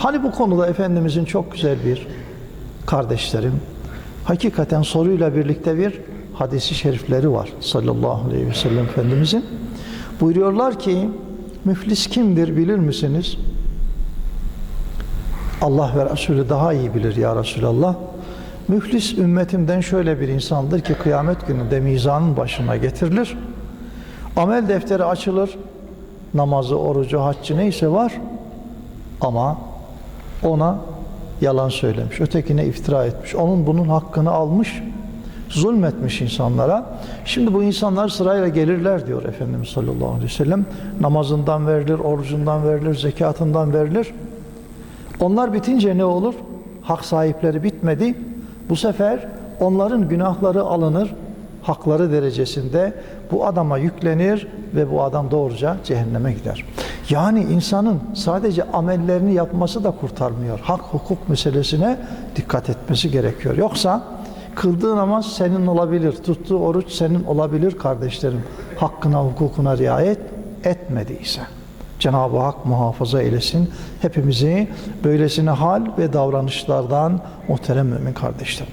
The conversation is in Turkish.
Hani bu konuda Efendimizin çok güzel bir kardeşlerim, hakikaten soruyla birlikte bir hadisi şerifleri var sallallahu aleyhi ve sellem Efendimizin. Buyuruyorlar ki, müflis kimdir bilir misiniz? Allah ve Resulü daha iyi bilir ya Resulallah. Müflis ümmetimden şöyle bir insandır ki kıyamet gününde mizanın başına getirilir. Amel defteri açılır. Namazı, orucu, haccı neyse var. Ama ona yalan söylemiş. Ötekine iftira etmiş. Onun bunun hakkını almış. Zulmetmiş insanlara. Şimdi bu insanlar sırayla gelirler diyor Efendimiz sallallahu aleyhi ve sellem. Namazından verilir, orucundan verilir, zekatından verilir. Onlar bitince ne olur? Hak sahipleri bitmedi. Bu sefer onların günahları alınır, hakları derecesinde bu adama yüklenir ve bu adam doğruca cehenneme gider. Yani insanın sadece amellerini yapması da kurtarmıyor. Hak hukuk meselesine dikkat etmesi gerekiyor. Yoksa kıldığı namaz senin olabilir, tuttuğu oruç senin olabilir kardeşlerim. Hakkına, hukukuna riayet etmediyse. Cenab-ı Hak muhafaza eylesin hepimizi böylesine hal ve davranışlardan muhterem mümin kardeşlerim.